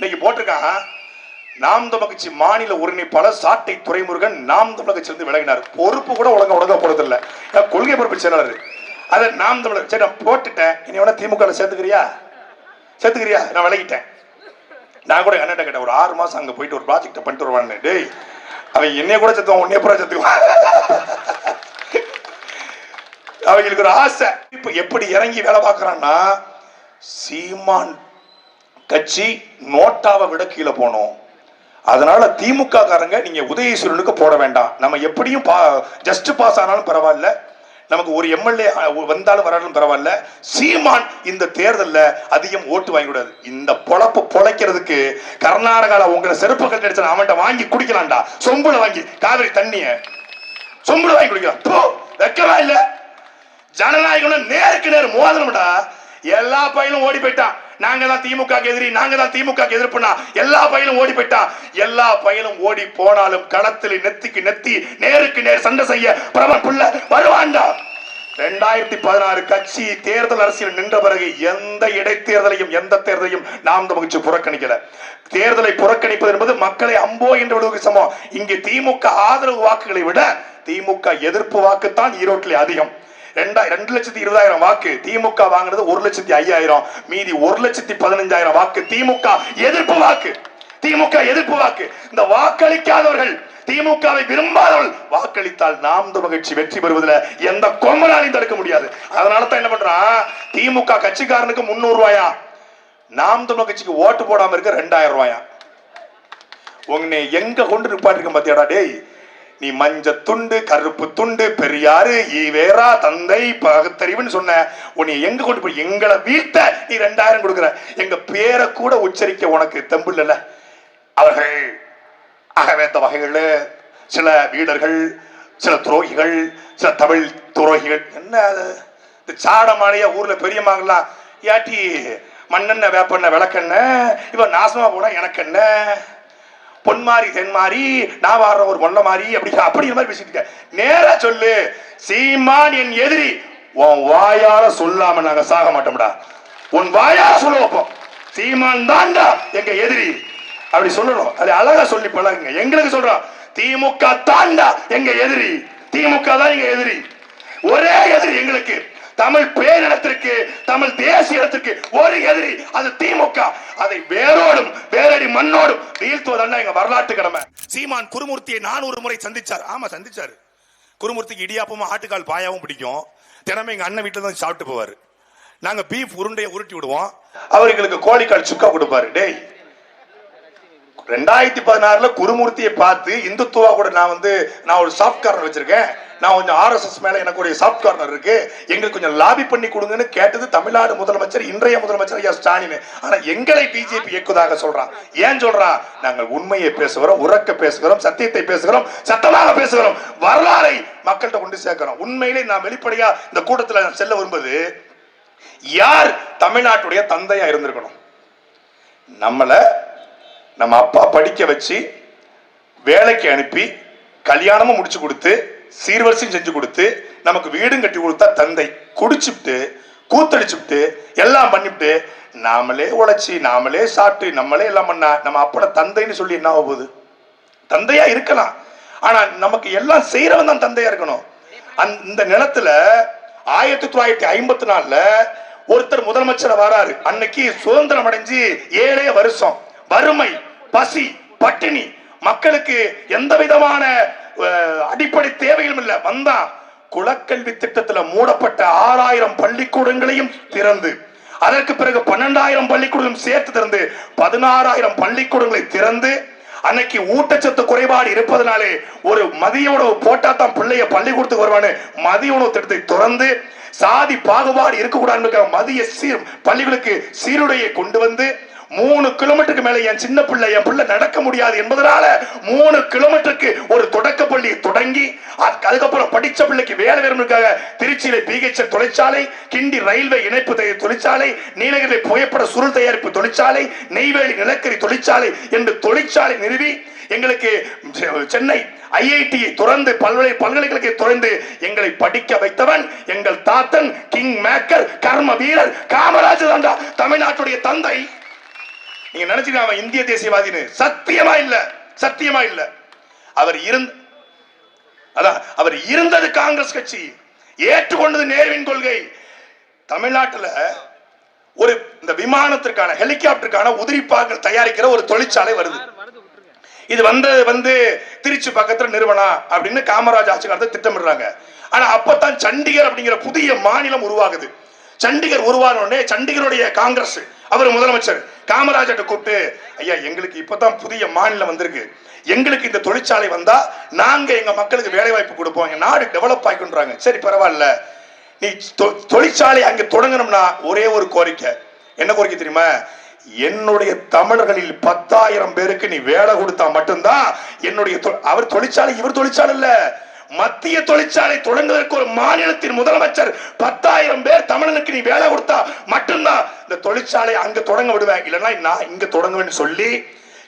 இன்னைக்கு போட்டிருக்காங்க நாம் தமிழ்ச்சி மாநில ஒருங்கிணைப்பாளர் சாட்டை துறைமுருகன் நாம் தமிழகத்திலிருந்து விலகினார். பொறுப்பு கூட ஒழுங்கா ஒழுங்கா போடுறதில்ல நான் கொள்கை பொறுப்பு செயலாளர்? அதை நாம் தமிழர் சரி நான் போட்டுட்டேன். இனி வேணா திமுக சேர்த்துக்கிறியா? சேர்த்துக்கிறியா? நான் விலகிட்டேன். நான் கூட என்ன கேட்டேன் ஒரு ஆறு மாசம் அங்க போயிட்டு ஒரு ப்ராஜெக்ட் பண்ணிட்டு வருவான்னு. டேய் அவன் என்னைய கூட செத்துவான் உன்னைய கூட செத்துவான் அவங்களுக்கு ஒரு ஆசை. இப்ப எப்படி இறங்கி வேலை பார்க்கறான்னா சீமான் கட்சி நோட்டாவை விட கீழே போனோம் அதனால திமுக காரங்க நீங்க உதயசூரனுக்கு போட வேண்டாம். நம்ம எப்படியும் பா ஜஸ்ட் பாஸ் ஆனாலும் பரவாயில்ல. நமக்கு ஒரு எம்எல்ஏ வந்தாலும் வராலும் பரவாயில்ல. சீமான் இந்த தேர்தலில் அதிகம் ஓட்டு வாங்கிவிடாது இந்த பொழப்பு பொழைக்கிறதுக்கு கர்நாடகாவில் உங்களை செருப்பு கட்டி அடிச்சு அவன்கிட்ட வாங்கி குடிக்கலாம்டா. சொம்புல வாங்கி காவிரி தண்ணிய. சொம்புல வாங்கி குடிக்கலாம். போ, வெக்கமா இல்லை? ஜனநாயகம் நேருக்கு நேர் மோதணும்டா. எல்லா பையனும் ஓடி போயிட்டான். நாங்க தான் திமுக எதிரி நாங்க தான் திமுக எதிர்ப்புனா எல்லா பையனும் ஓடி போயிட்டான் எல்லா பையனும் ஓடி போனாலும் களத்தில் நெத்திக்கு நெத்தி நேருக்கு நேர் சண்டை செய்ய பிரபன் புள்ள ரெண்டாயிரத்தி பதினாறு கட்சி தேர்தல் அரசியல் நின்ற பிறகு எந்த இடைத்தேர்தலையும் எந்த தேர்தலையும் நாம் தமிழ்ச்சி புறக்கணிக்கல. தேர்தலை புறக்கணிப்பது என்பது மக்களை அம்போ என்று விடுவதற்கு சமம். இங்கே திமுக ஆதரவு வாக்குகளை விட திமுக எதிர்ப்பு வாக்குத்தான் ஈரோட்டில் அதிகம். ரெண்டா ரெண்டு லட்சத்தி இருபதாயிரம் வாக்கு திமுக வாங்குனது ஒரு லட்சத்தி ஐயாயிரம். மீதி ஒரு லட்சத்தி பதினஞ்சாயிரம் வாக்கு திமுக எதிர்ப்பு வாக்கு. திமுக எதிர்ப்பு வாக்கு. இந்த வாக்களிக்காதவர்கள் திமுகவை விரும்பாதவர்கள் வாக்களித்தால் நாம் மகிழ்ச்சி வெற்றி பெறுவதில் எந்த கொம்பனாலையும் தடுக்க முடியாது. அதனால தான் என்ன பண்றான்? திமுக கட்சிக்காரனுக்கு முன்னூறு ரூபாயா? நாம் தமிழ் கட்சிக்கு ஓட்டு போடாம இருக்க ரெண்டாயிரம் ரூபாயா? உன்னை எங்க கொண்டு நிப்பாட்டிருக்க பாத்தியாடா டேய்? நீ மஞ்ச துண்டு கருப்பு துண்டு பெரியாரு ஈவேரா தந்தை பகுத்தறிவுன்னு சொன்ன உன்னை எங்க கொண்டு போய் எங்களை வீழ்த்த நீ ரெண்டாயிரம் கொடுக்குற? எங்க பேரை கூட உச்சரிக்க உனக்கு தெம்பு இல்லைல்ல அவர்கள் அகவேத்த வகைகள் சில வீரர்கள் சில துரோகிகள் சில தமிழ் துரோகிகள். என்ன அது? இந்த சாடமானிய ஊர்ல பெரியம்மாங்கலாம் ஏட்டி மண்ணெண்ண வேப்பெண்ண விளக்கெண்ண இவன் நாசமா போனா எனக்கு என்ன? பொன்மாரி தென்மாரி நான் வாடுற ஒரு மொல்ல மாறி அப்படி அப்படி மாதிரி பேசிட்டு இருக்க. நேரா சொல்லு. சீமான் என் எதிரி. உன் வாயால சொல்லாம நாங்க சாக மாட்டோம்டா. உன் வாயால சொல்ல வைப்போம். சீமான் தான்டா எங்க எதிரி. அப்படி சொல்லணும். அது அழகா சொல்லி பழகுங்க. எங்களுக்கு சொல்றோம். திமுக தாண்டா எங்க எதிரி. திமுக தான் எங்க எதிரி. ஒரே எதிரி எங்களுக்கு. தமிழ் பேரிடத்திற்கு தமிழ் தேசியத்திற்கு ஒரு எதிரி அது திமுக. அதை வேரோடும் வேரடி மண்ணோடும் வீழ்த்துவதல்ல எங்க வரலாற்று கடமை. சீமான் குருமூர்த்தியை நானூறு முறை சந்திச்சார். ஆமா சந்திச்சாரு. குருமூர்த்திக்கு இடியாப்பமும் ஆட்டுக்கால் பாயாவும் பிடிக்கும். தினமும் எங்க அண்ணன் வீட்டுல தான் சாப்பிட்டு போவாரு. நாங்க பீஃப் உருண்டையை உருட்டி விடுவோம். அவர்களுக்கு கோழிக்கால் சுக்கா கொடுப்பாரு. டேய் ரெண்டாயிரத்தி பதினாறுல குருமூர்த்தியை பார்த்து இந்துத்துவா கூட நான் வந்து நான் ஒரு சாஃப்ட் கார்னர் வச்சிருக்கேன். நான் கொஞ்சம் ஆர்எஸ்எஸ் மேல எனக்கு ஒரு சாஃப்ட் கார்னர் இருக்கு. எங்களுக்கு கொஞ்சம் லாபி பண்ணி கொடுங்கன்னு கேட்டது தமிழ்நாடு முதலமைச்சர் இன்றைய முதலமைச்சர் ஐயா ஸ்டாலின். ஆனா எங்களை பிஜேபி இயக்குவதாக சொல்றான். ஏன் சொல்றான் நாங்கள் உண்மையை பேசுகிறோம் உறக்க பேசுகிறோம் சத்தியத்தை பேசுகிறோம் சத்தமாக பேசுகிறோம். வரலாறை மக்கள்கிட்ட கொண்டு சேர்க்கிறோம். உண்மையிலே நான் வெளிப்படையா இந்த கூட்டத்தில் செல்ல விரும்புவது யார் தமிழ்நாட்டுடைய தந்தையா இருந்திருக்கணும்? நம்மளை நம்ம அப்பா படிக்க வச்சு வேலைக்கு அனுப்பி கல்யாணமும் முடிச்சு கொடுத்து சீர்வரிசையும் செஞ்சு கொடுத்து நமக்கு வீடும் கட்டி கொடுத்தா தந்தை குடிச்சுட்டு கூத்தடிச்சுட்டு எல்லாம் பண்ணிவிட்டு நாமளே உழைச்சி நாமளே சாப்பிட்டு நம்மளே எல்லாம் பண்ணா நம்ம அப்பட தந்தைன்னு சொல்லி என்ன ஆக போகுது? தந்தையா இருக்கலாம். ஆனா நமக்கு எல்லாம் செய்யறவன் தான் தந்தையா இருக்கணும். அந்த நிலத்துல ஆயிரத்தி தொள்ளாயிரத்தி ஐம்பத்தி நாலுல ஒருத்தர் முதலமைச்சர் வராரு. அன்னைக்கு சுதந்திரம் அடைஞ்சு ஏழே வருஷம். வறுமை. பசி பட்டினி மக்களுக்கு எந்த விதமான அடிப்படை தேவைகளும் இல்ல. வந்தான் குலக்கல்வி திட்டத்துல மூடப்பட்ட ஆறாயிரம் பள்ளிக்கூடங்களையும் திறந்து அதற்கு பிறகு பன்னெண்டாயிரம் பள்ளிக்கூடம் சேர்த்து திறந்து பதினாறாயிரம் பள்ளிக்கூடங்களை திறந்து அன்னைக்கு ஊட்டச்சத்து குறைபாடு இருப்பதனாலே ஒரு மதிய உணவு போட்டா தான் பிள்ளைய பள்ளிக்கூடத்துக்கு வருவான்னு மதிய உணவு திட்டத்தை திறந்து சாதி பாகுபாடு இருக்கக்கூடாது மதிய சீர் பள்ளிகளுக்கு சீருடையை கொண்டு வந்து மூணு கிலோமீட்டருக்கு மேல என் சின்ன பிள்ளை என் பிள்ளை நடக்க முடியாது என்பதனால மூணு கிலோமீட்டருக்கு ஒரு தொடக்க பள்ளி தொடங்கி அதுக்கப்புறம் படிச்ச பிள்ளைக்கு வேலை வேறுக்காக திருச்சியில பிஹெச்எல் தொழிற்சாலை கிண்டி ரயில்வே இணைப்பு தொழிற்சாலை நீலகிரி புகைப்பட சுருள் தயாரிப்பு தொழிற்சாலை நெய்வேலி நிலக்கரி தொழிற்சாலை என்று தொழிற்சாலை நிறுவி எங்களுக்கு செ- சென்னை ஐஐடியை துறந்து பல்கலை பல்கலைக்கழகத்தை துறந்து எங்களை படிக்க வைத்தவன் எங்கள் தாத்தன் கிங் மேக்கர் கர்ம வீரர் காமராஜர் தமிழ்நாட்டுடைய தந்தை. நீங்க நினைச்சுக்க அவன் இந்திய தேசியவாதின்னு சத்தியமா இல்ல சத்தியமா இல்ல. அவர் இருந்த அதான் அவர் இருந்தது காங்கிரஸ் கட்சி ஏற்றுக்கொண்டது நேருவின் கொள்கை. தமிழ்நாட்டுல ஒரு இந்த விமானத்திற்கான ஹெலிகாப்டருக்கான உதிரிப்பாக்கள் தயாரிக்கிற ஒரு தொழிற்சாலை வருது. இது வந்து வந்து திருச்சி பக்கத்துல நிறுவனா அப்படின்னு காமராஜ் ஆட்சி காலத்தை திட்டமிடுறாங்க. ஆனா அப்பதான் சண்டிகர் அப்படிங்கிற புதிய மாநிலம் உருவாகுது. சண்டிகர் உருவான உடனே சண்டிகருடைய காங்கிரஸ் அவர் முதலமைச்சர் காமராஜர்கிட்ட கூப்பிட்டு ஐயா எங்களுக்கு இப்பதான் புதிய மாநிலம் வந்திருக்கு. எங்களுக்கு இந்த தொழிற்சாலை வந்தா நாங்க எங்க மக்களுக்கு வேலை வாய்ப்பு கொடுப்போம். எங்க நாடு டெவலப் ஆகிக்கொண்டாங்க சரி பரவாயில்ல. நீ தொ- தொழிற்சாலை அங்க தொடங்கணும்னா ஒரே ஒரு கோரிக்கை. என்ன கோரிக்கை தெரியுமா? என்னுடைய தமிழர்களில் பத்தாயிரம் பேருக்கு நீ வேலை கொடுத்தா மட்டும்தான் என்னுடைய தொ- அவர் தொழிற்சாலை இவர் தொழிற்சாலை இல்லை. மத்திய தொழிற்சாலை தொடங்குவதற்கு ஒரு மாநிலத்தின் முதலமைச்சர் பத்தாயிரம் பேர் தமிழனுக்கு நீ வேலை கொடுத்தா மட்டும்தான் இந்த தொழிற்சாலை அங்க தொடங்க விடுவேன் இல்லைன்னா நான் இங்க தொடங்குவேன்னு சொல்லி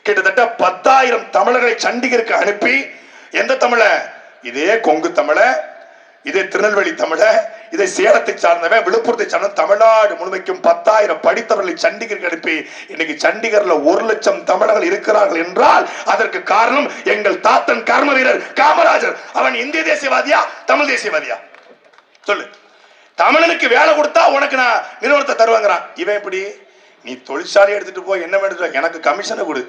கிட்டத்தட்ட பத்தாயிரம் தமிழர்களை சண்டிகருக்கு அனுப்பி எந்த தமிழ? இதே கொங்கு தமிழ இதே திருநெல்வேலி தமிழ இதை சேலத்தை சார்ந்தவன் விழுப்புரத்தை சார்ந்த தமிழ்நாடு முழுமைக்கும் பத்தாயிரம் படித்தவர்களை சண்டிகருக்கு அனுப்பி இன்னைக்கு சண்டிகர்ல ஒரு லட்சம் தமிழர்கள் இருக்கிறார்கள் என்றால் அதற்கு காரணம் எங்கள் தாத்தன் கர்ம வீரர் காமராஜர். அவன் இந்திய தேசியவாதியா தமிழ் தேசியவாதியா? சொல்லு. தமிழனுக்கு வேலை கொடுத்தா உனக்கு நான் நிறுவனத்தை தருவாங்கிறான். இவன் எப்படி? நீ தொழிற்சாலையை எடுத்துட்டு போய் என்ன எடுத்து எனக்கு கமிஷனை கொடு.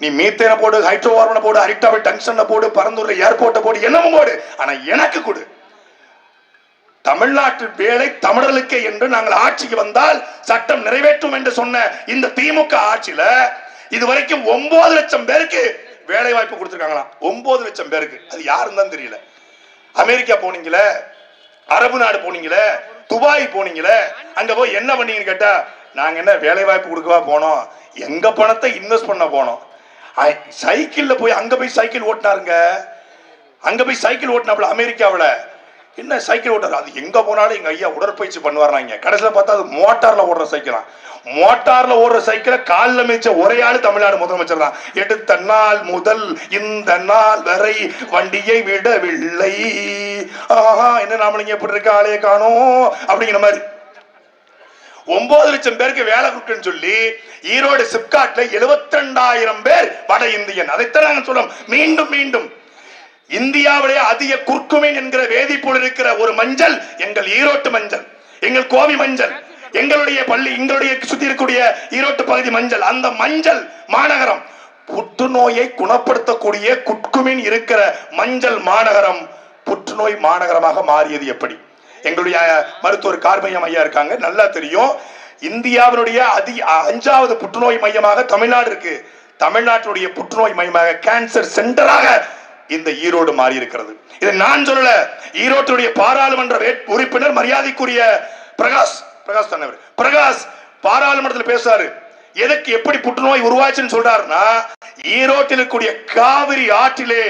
நீ மீத்தேனை போடு ஹைட்ரோ கார்பனை போடு அரிட்டாவை டங்ஷனை போடு பரந்தூர்ல ஏர்போர்ட்டை போடு என்னமும் போடு. ஆனா எனக்கு கொடு. தமிழ்நாட்டு வேலை தமிழர்களுக்கே என்று நாங்கள் ஆட்சிக்கு வந்தால் சட்டம் நிறைவேற்றும் என்று சொன்ன இந்த திமுக ஆட்சியில இதுவரைக்கும் ஒன்பது லட்சம் பேருக்கு வேலை வாய்ப்பு கொடுத்துருக்காங்களாம். ஒன்பது லட்சம் பேருக்கு. அது யாருன்னு தான் தெரியல. அமெரிக்கா போனீங்களே அரபு நாடு போனீங்களே துபாய் போனீங்களே அங்க போய் என்ன பண்ணீங்கன்னு கேட்டா நாங்க என்ன வேலை வாய்ப்பு கொடுக்கவா போனோம்? எங்க பணத்தை இன்வெஸ்ட் பண்ண போனோம்? சைக்கிள்ல போய் அங்க போய் சைக்கிள் ஓட்டினாருங்க. அங்க போய் சைக்கிள் ஓட்டினாப்புல அமெரிக்காவில். என்ன சைக்கிள் ஓட்டுறாரு? அது எங்க போனாலும் எங்க ஐயா உடற்பயிற்சி பண்ணுவாருனாங்க. கடைசியில பார்த்தா அது மோட்டார்ல ஓடுற சைக்கிளா மோட்டார்ல ஓடுற சைக்கிளை காலில் மிச்ச ஒரே ஆள் தமிழ்நாடு முதலமைச்சர் தான். எடுத்த நாள் முதல் இந்த நாள் வரை வண்டியை விடவில்லை. ஆஹா என்ன நாமளிங்க எப்படி இருக்க ஆளைய காணும்? அப்படிங்கிற மாதிரி. ஒன்பது லட்சம் பேருக்கு வேலை கொடுக்குன்னு சொல்லி ஈரோடு சிப்காட்ல 72000 பேர் வட இந்தியன். அதைத்தான் நாங்கள் சொல்றோம். மீண்டும் மீண்டும். இந்தியாவிலே அதிக குர்குமின் என்கிற வேதிப்பொருள் இருக்கிற ஒரு மஞ்சள் எங்கள் ஈரோட்டு மஞ்சள் எங்கள் கோவி மஞ்சள் எங்களுடைய பள்ளி எங்களுடைய சுத்தி இருக்கக்கூடிய ஈரோட்டு பகுதி மஞ்சள் அந்த மஞ்சள் மாநகரம் புற்றுநோயை குணப்படுத்தக்கூடிய குட்குமின் இருக்கிற மஞ்சள் மாநகரம் புற்றுநோய் மாநகரமாக மாறியது எப்படி? எங்களுடைய மருத்துவர் கார்மையம் ஐயா இருக்காங்க நல்லா தெரியும். இந்தியாவினுடைய அதி அஞ்சாவது புற்றுநோய் மையமாக தமிழ்நாடு இருக்கு. தமிழ்நாட்டுடைய புற்றுநோய் மையமாக கேன்சர் சென்டராக இந்த ஈரோடு மாறி இருக்கிறது இதை நான் சொல்லல ஈரோட்டுடைய பாராளுமன்ற உறுப்பினர் மரியாதைக்குரிய பிரகாஷ் பிரகாஷ் தானே பிரகாஷ் பாராளுமன்றத்தில் பேசுறாரு. எதுக்கு எப்படி புற்றுநோய் உருவாச்சுன்னு சொல்றாருன்னா ஈரோட்டில் இருக்கக்கூடிய காவிரி ஆற்றிலே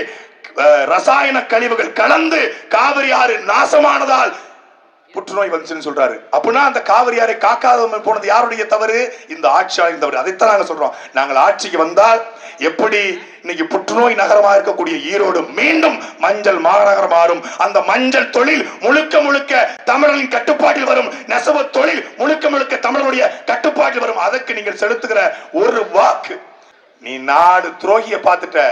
அஹ், ரசாயன கழிவுகள் கலந்து காவிரி ஆறு நாசமானதால் புற்றுநோய் வந்துச்சுன்னு சொல்றாரு. அப்படின்னா அந்த காவிரி யாரை காக்காத போனது யாருடைய தவறு? இந்த ஆட்சியாளரின் தவறு. அதைத்தான் நாங்கள் சொல்றோம். நாங்கள் ஆட்சிக்கு வந்தால் எப்படி இன்னைக்கு புற்றுநோய் நகரமா இருக்கக்கூடிய ஈரோடு மீண்டும் மஞ்சள் மாநகரம் மாறும். அந்த மஞ்சள் தொழில் முழுக்க முழுக்க தமிழரின் கட்டுப்பாட்டில் வரும். நெசவு தொழில் முழுக்க முழுக்க தமிழருடைய கட்டுப்பாட்டில் வரும். அதற்கு நீங்கள் செலுத்துகிற ஒரு வாக்கு. நீ நாடு துரோகிய பார்த்துட்ட.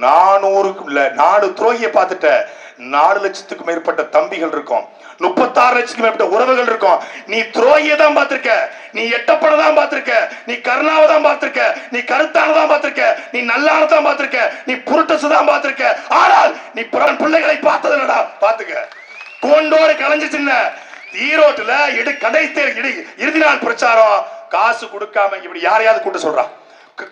நானூறுக்கு இல்ல நாடு துரோகிய பார்த்துட்ட. நாலு லட்சத்துக்கும் மேற்பட்ட தம்பிகள் இருக்கும். முப்பத்தாறு லட்சத்துக்கு மேற்பட்ட உறவுகள் இருக்கும். நீ துரோகிய தான் பார்த்திருக்க. நீ எட்டப்பட தான் பார்த்திருக்க. நீ கருணாவை தான் பார்த்திருக்க. நீ கருத்தான தான் பார்த்திருக்க. நீ நல்லான தான் பார்த்திருக்க. நீ புரட்டசு தான் பார்த்திருக்க. ஆனால் நீ பிறன் பிள்ளைகளை பார்த்தது இல்லடா பாத்துக்க கோண்டோடு சின்ன. ஈரோட்டுல இடு கடைசி இறுதி நாள் பிரச்சாரம். காசு கொடுக்காம இப்படி யாரையாவது கூட்ட சொல்றான்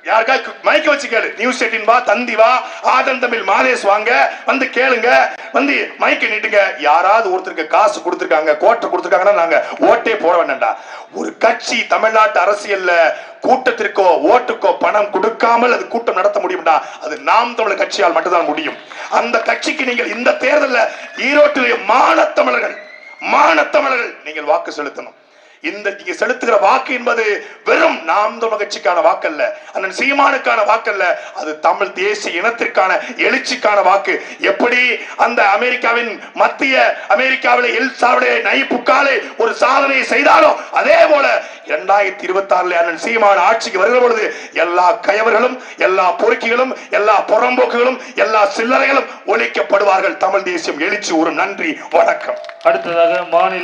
யாருக்கா மைக்க வச்சு கேளு. நியூஸ் எயிட்டின் வா தந்தி வா ஆதன் தமிழ் மாதேஷ் வாங்க. வந்து கேளுங்க. வந்து மயக்க நிட்டுங்க யாராவது ஒருத்தருக்கு காசு கொடுத்துருக்காங்க கோட்டை கொடுத்துருக்காங்கன்னா நாங்க ஓட்டே போட வேண்டாம்டா. ஒரு கட்சி தமிழ்நாட்டு அரசியல்ல கூட்டத்திற்கோ ஓட்டுக்கோ பணம் கொடுக்காமல் அது கூட்டம் நடத்த முடியும்டா. அது நாம் தமிழர் கட்சியால் மட்டும்தான் முடியும். அந்த கட்சிக்கு நீங்கள் இந்த தேர்தலில் ஈரோட்டிலே மானத்தமிழர்கள் மானத்தமிழர்கள் நீங்கள் வாக்கு செலுத்தணும். இந்த நீங்க செலுத்துகிற வாக்கு என்பது வெறும் நாம் தமிழ் கட்சிக்கான வாக்கல்ல அண்ணன் சீமானுக்கான வாக்கல்ல அது தமிழ் தேசிய இனத்திற்கான எழுச்சிக்கான வாக்கு. எப்படி அந்த அமெரிக்காவின் மத்திய அமெரிக்காவில எல் சாவடே நைப்புக்காலே ஒரு சாதனை செய்தாலோ அதே போல இரண்டாயிரத்தி இருபத்தி ஆறுல அண்ணன் சீமான ஆட்சிக்கு வருகிற பொழுது எல்லா கயவர்களும் எல்லா பொறுக்கிகளும் எல்லா புறம்போக்குகளும் எல்லா சில்லறைகளும் ஒழிக்கப்படுவார்கள். தமிழ் தேசியம் எழுச்சி ஒரு நன்றி வணக்கம். அடுத்ததாக மாநில